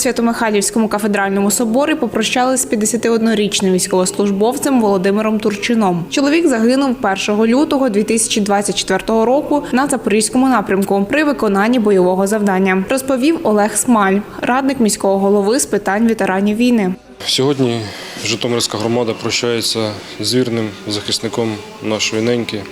Свято-Михайлівському кафедральному соборі попрощались з 51-річним військовослужбовцем Володимиром Турчином. Чоловік загинув 1 лютого 2024 року на запорізькому напрямку при виконанні бойового завдання. Розповів Олег Смаль, радник міського голови з питань ветеранів війни. Сьогодні Житомирська громада прощається з вірним захисником нашої неньки е,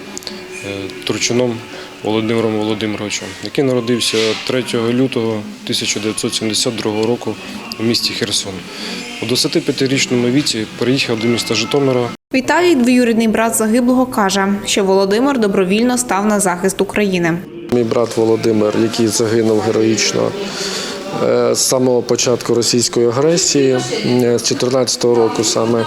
Турчином Володимиром Володимировичем, який народився 3 лютого 1972 року у місті Херсон. У 25-річному віці переїхав до міста Житомира. Віталій, двоюрідний брат загиблого, каже, що Володимир добровільно став на захист України. Мій брат Володимир, який загинув героїчно з самого початку російської агресії, е, з 2014 року саме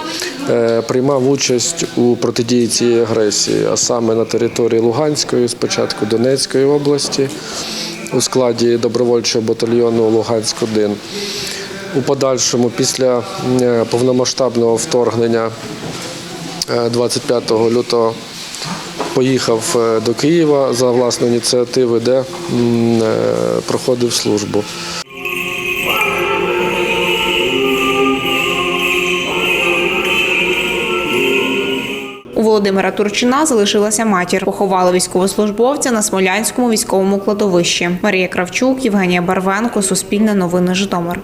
е, приймав участь у протидії цієї агресії, а саме на території Луганської, спочатку Донецької області, у складі добровольчого батальйону Луганськ-1. У подальшому, після е, повномасштабного вторгнення е, 25 лютого поїхав е, до Києва за власної ініціативи, де е, проходив службу. Володимира Турчина залишилася матір. Поховали військовослужбовця на Смолянському військовому кладовищі. Марія Кравчук, Євгенія Барвенко, Суспільне новини Житомир.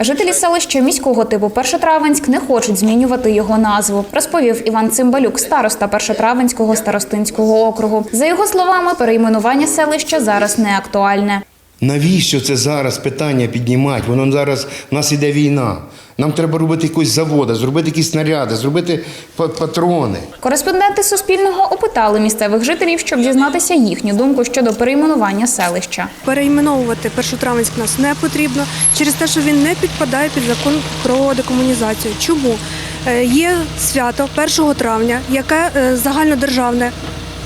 Жителі селища міського типу Першотравенськ не хочуть змінювати його назву, розповів Іван Цимбалюк, староста Першотравенського старостинського округу. За його словами, перейменування селища зараз не актуальне. Навіщо це зараз питання піднімати? Воно зараз в нас іде війна. Нам треба робити якісь заводи, зробити якісь снаряди, зробити па- патрони. Кореспонденти Суспільного опитали місцевих жителів, щоб дізнатися їхню думку щодо перейменування селища. Перейменовувати Першотравенськ нас не потрібно через те, що він не підпадає під закон про декомунізацію. Чому Е, є свято 1 травня, яке е, загальнодержавне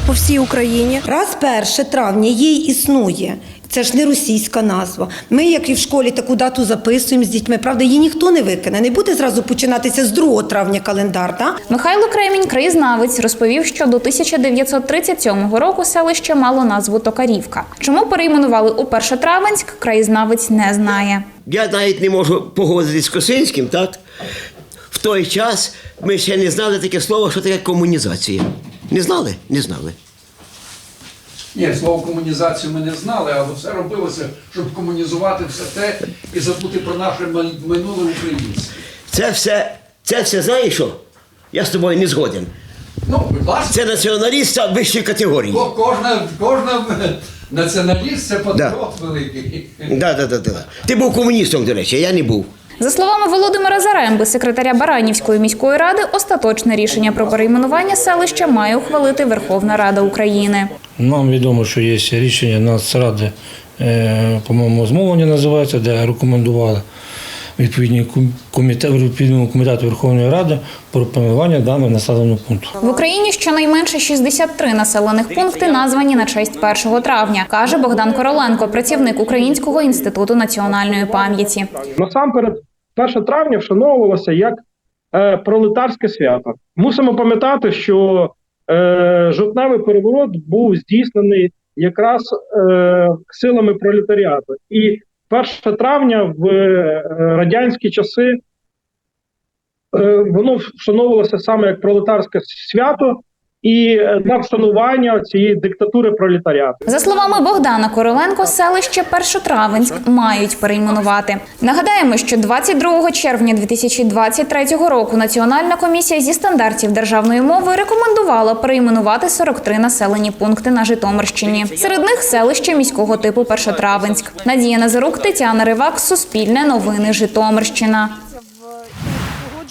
по всій Україні. Раз 1 травня їй існує. Це ж не російська назва. Ми, як і в школі, таку дату записуємо з дітьми. Правда, її ніхто не викине. Не буде зразу починатися з 2 травня календар. Так? Михайло Кремінь, краєзнавець, розповів, що до 1937 року селище мало назву Токарівка. Чому перейменували у Першотравенськ, краєзнавець не знає. Я навіть не можу погодитись з Косинським, так? В той час ми ще не знали таке слово, що таке комунізація. Не знали? Не знали. Ні, слово комунізацію ми не знали, але все робилося, щоб комунізувати все те і забути про наше минуле українське. Це все, це все знаєш що? Я з тобою не згоден. Ну, будь ласка, Це націоналіста вищої категорії. ко- кожна, кожна націоналіст це патріот великий. Да, да, да, да. Ти був комуністом, до речі, а я не був. За словами Володимира Заремби, секретаря Баранівської міської ради, остаточне рішення про перейменування селища має ухвалити Верховна Рада України. Нам відомо, що є рішення Нацради, е, по-моєму, змовлення називається, де рекомендували відповідні ком- комітет, відповідному комітету Верховної Ради про планування даного населеного пункту. В Україні щонайменше 63 населених пункти названі на честь 1 травня, каже Богдан Короленко, працівник Українського інституту національної пам'яті. Насамперед, 1 травня вшановувалося як е, пролетарське свято. Мусимо пам'ятати, що е, жовтневий переворот був здійснений якраз е, силами пролетаріату. І 1 травня в е, радянські часи е, воно вшановувалося саме як пролетарське свято і е, на вшанування цієї диктатури пролетаріату. За словами Богдана Короленко, селище Першотравенськ мають перейменувати. Нагадаємо, що 22 червня 2023 року Національна комісія зі стандартів державної мови рекомендувала перейменувати 43 населені пункти на Житомирщині. Серед них селище міського типу Першотравенськ. Надія Назарук, Тетяна Ривак, Суспільне новини Житомирщина.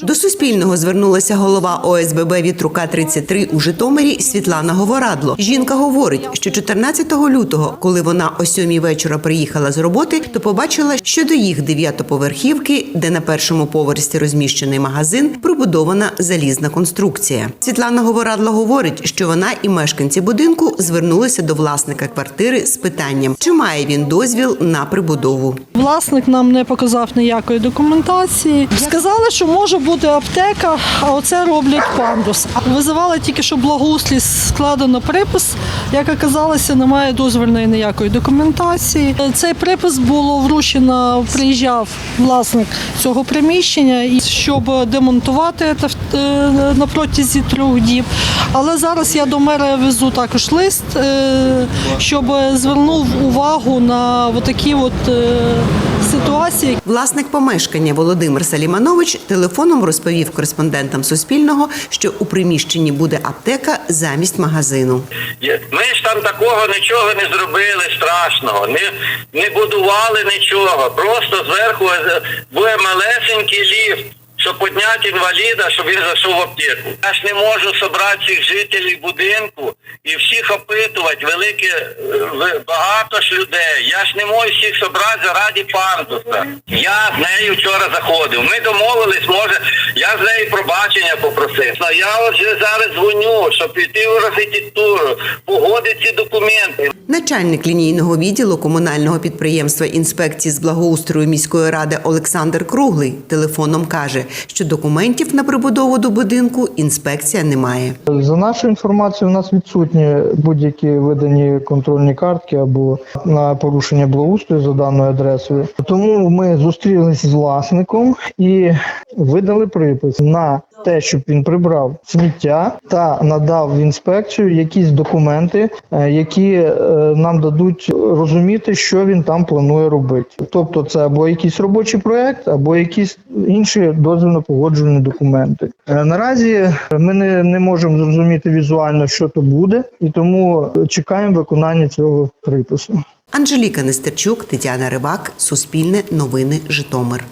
До Суспільного звернулася голова ОСББ Вітрука 33 у Житомирі Світлана Говорадло. Жінка говорить, що 14 лютого, коли вона о сьомій вечора приїхала з роботи, то побачила, що до їх дев'ятоповерхівки, де на першому поверсі розміщений магазин, прибудована залізна конструкція. Світлана Говорадло говорить, що вона і мешканці будинку звернулися до власника квартири з питанням, чи має він дозвіл на прибудову. Власник нам не показав ніякої документації. Сказали, що може бути аптека, а оце роблять пандус. Визивали тільки, що благоустрій складено припис. Як оказалося, немає дозвільної ніякої документації. Цей припис було вручено, приїжджав власник цього приміщення, і щоб демонтувати е, на протязі трьох діб. Але зараз я до мера везу також лист, е, щоб звернув увагу на такі от е. Власник помешкання Володимир Саліманович телефоном розповів кореспондентам Суспільного, що у приміщенні буде аптека замість магазину. Ми ж там такого нічого не зробили страшного, не, не будували нічого. Просто зверху е, буде малесенький ліфт, щоб підняти інваліда, щоб він зайшов в аптеку. Я ж не можу зібрати всіх жителів будинку і всіх опитувати, велике е, багато ж людей. Я ж не можу всіх зібрати заради пандуса. Я з нею вчора заходив. Ми домовились, може, я з нею пробачення попросив. А я вже зараз дзвоню, щоб піти в архітектуру, погодити ці документи. Начальник лінійного відділу комунального підприємства інспекції з благоустрою міської ради Олександр Круглий телефоном каже, що документів на прибудову до будинку інспекція не має. За нашою інформацією, у нас відсутні будь-які видані контрольні картки або на порушення благоустрою за даною адресою. Тому ми зустрілися з власником і видали припис на те, щоб він прибрав сміття та надав в інспекцію якісь документи, е, які е, нам дадуть розуміти, що він там планує робити. Тобто, це або якийсь робочий проект, або якісь інші дозвільно погоджувальні документи. Е, Наразі ми не, не можемо зрозуміти візуально, що то буде, і тому чекаємо виконання цього припису. Анжеліка Нестерчук, Тетяна Рибак, Суспільне новини Житомир.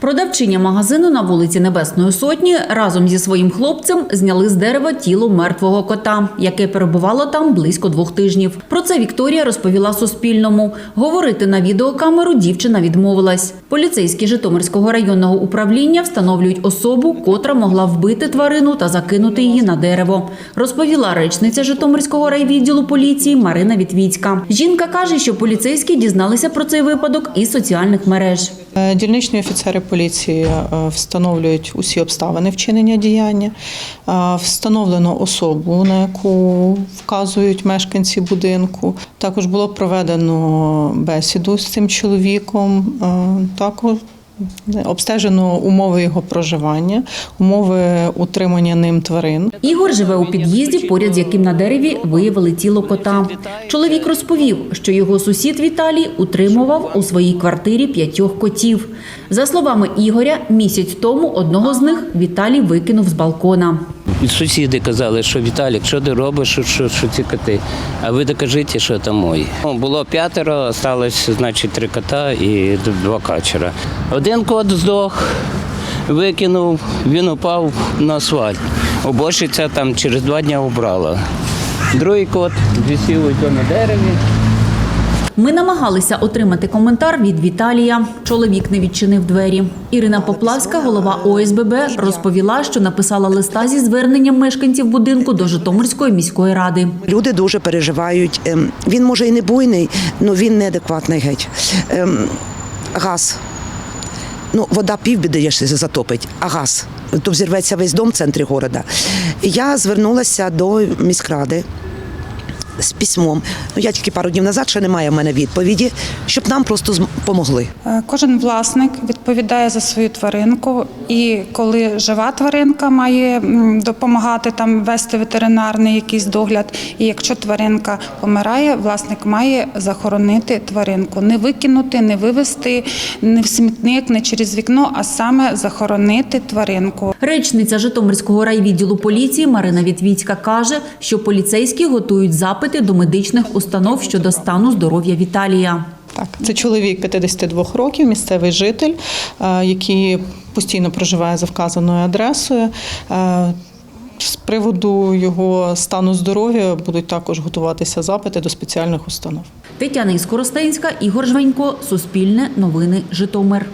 Продавчиня магазину на вулиці Небесної Сотні разом зі своїм хлопцем зняли з дерева тіло мертвого кота, яке перебувало там близько двох тижнів. Про це Вікторія розповіла Суспільному. Говорити на відеокамеру дівчина відмовилась. Поліцейські Житомирського районного управління встановлюють особу, котра могла вбити тварину та закинути її на дерево. Розповіла речниця Житомирського райвідділу поліції Марина Вітвіцька. Жінка каже, що поліцейські дізналися про цей випадок із соціальних мереж. Е, Дільничні офіцери поліції е, встановлюють усі обставини вчинення діяння. Е, Встановлено особу, на яку вказують мешканці будинку. Також було проведено бесіду з цим чоловіком. Також обстежено умови його проживання, умови утримання ним тварин. Ігор живе у під'їзді, поряд з яким на дереві виявили тіло кота. Чоловік розповів, що його сусід Віталій утримував у своїй квартирі п'ятьох котів. За словами Ігоря, місяць тому одного з них Віталій викинув з балкона. І сусіди казали, що Віталік, що ти робиш, що, що, що ці коти? А ви докажіть, що це мої. Ну, Було п'ятеро, залишилось, значить, три кота і два качера. Один кот здох, викинув, він упав на асфальт. Уборщиця там через два дні убрала. Другий кот висів на дереві. Ми намагалися отримати коментар від Віталія. Чоловік не відчинив двері. Ірина Поплавська, голова ОСББ, розповіла, що написала листа зі зверненням мешканців будинку до Житомирської міської ради. Люди дуже переживають. Ем, Він може і не буйний, але він неадекватний геть. Ем, Газ. Ну, вода півбіди якщо затопить, а газ. То взірветься весь дом в центрі міста. Я звернулася до міськради з письмом. Ну, я тільки пару днів назад ще немає в мене відповіді, щоб нам просто допомогли. Е, Кожен власник відповідає за свою тваринку, і коли жива тваринка має допомагати там вести ветеринарний якийсь догляд. І якщо тваринка помирає, власник має захоронити тваринку, не викинути, не вивезти не в смітник, не через вікно, а саме захоронити тваринку. Речниця Житомирського райвідділу поліції Марина Вітвіцька каже, що поліцейські готують запити до медичних установ щодо стану здоров'я Віталія. Так, це чоловік 52 років, місцевий житель, е, який постійно проживає за вказаною адресою. Е, З приводу його стану здоров'я будуть також готуватися запити до спеціальних установ. Тетяна Іскоростенська, Ігор Жванько, Суспільне, Новини, Житомир.